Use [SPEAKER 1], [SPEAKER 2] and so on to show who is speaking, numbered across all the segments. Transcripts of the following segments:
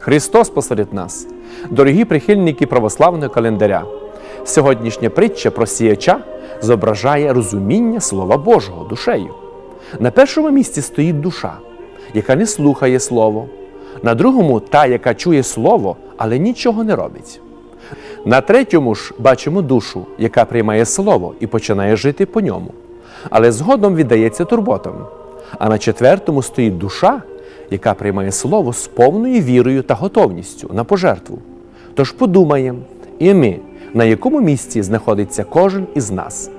[SPEAKER 1] Христос посеред нас, дорогі прихильники православного календаря. Сьогоднішня притча про сіяча зображає розуміння Слова Божого душею. На першому місці стоїть душа, яка не слухає Слово, на другому та, яка чує Слово, але нічого не робить. На третьому ж бачимо душу, яка приймає Слово і починає жити по ньому, але згодом віддається турботам. А на четвертому стоїть душа, яка приймає Слово з повною вірою та готовністю на пожертву. Тож подумаємо, і ми, на якому місці знаходиться кожен із нас.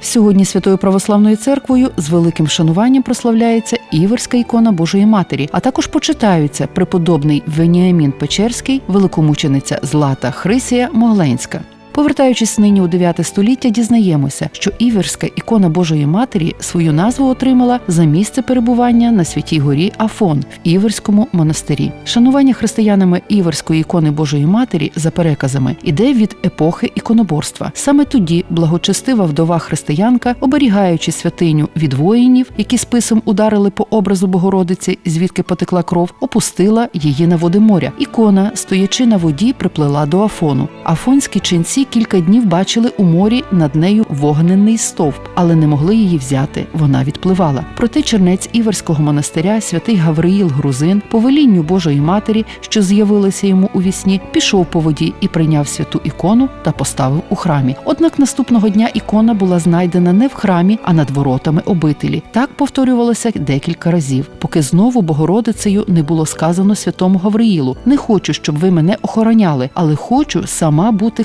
[SPEAKER 2] Сьогодні Святою Православною церквою з великим шануванням прославляється Іверська ікона Божої Матері, а також почитаються преподобний Веніамін Печерський, великомучениця Злата Хрисія Могленська. Повертаючись нині у 9 століття, дізнаємося, що Іверська ікона Божої Матері свою назву отримала за місце перебування на святій горі Афон в Іверському монастирі. Шанування християнами Іверської ікони Божої Матері за переказами іде від епохи іконоборства. Саме тоді благочестива вдова християнка, оберігаючи святиню від воїнів, які списом ударили по образу Богородиці, звідки потекла кров, опустила її на води моря. Ікона, стоячи на воді, приплила до Афону. Афонські ченці кілька днів бачили у морі над нею вогненний стовп, але не могли її взяти. Вона відпливала. Проте чернець Іверського монастиря, святий Гавриїл Грузин, по велінню Божої Матері, що з'явилася йому у вісні, пішов по воді і прийняв святу ікону та поставив у храмі. Однак наступного дня ікона була знайдена не в храмі, а над воротами обителі. Так повторювалося декілька разів, поки знову Богородицею не було сказано святому Гавриїлу: не хочу, щоб ви мене охороняли, але хочу сама бути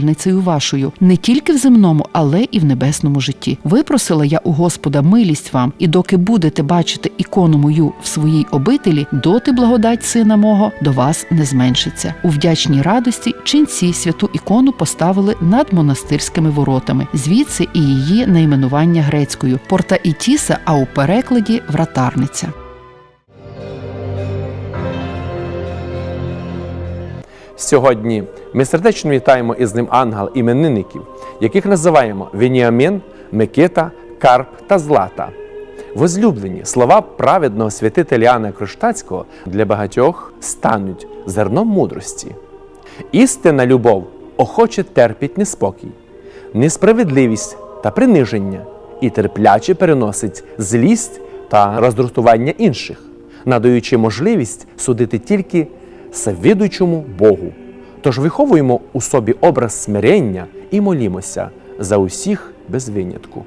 [SPEAKER 2] хранительницею вашою, не тільки в земному, але і в небесному житті. Випросила я у Господа милість вам, і доки будете бачити ікону мою в своїй обителі, доти благодать сина мого до вас не зменшиться. У вдячній радості ченці святу ікону поставили над монастирськими воротами, звідси і її найменування грецькою порта Ітіса, а у перекладі вратарниця.
[SPEAKER 1] Сьогодні ми сердечно вітаємо із ним ангел іменинників, яких називаємо Веніамін, Микита, Карп та Злата. Возлюблені слова праведного святителя Іоанна Кронштадтського для багатьох стануть зерном мудрості. Істинна любов охоче терпить неспокій, несправедливість та приниження і терпляче переносить злість та роздратування інших, надаючи можливість судити тільки всевидучому Богу. Тож виховуємо у собі образ смирення і молімося за усіх без винятку.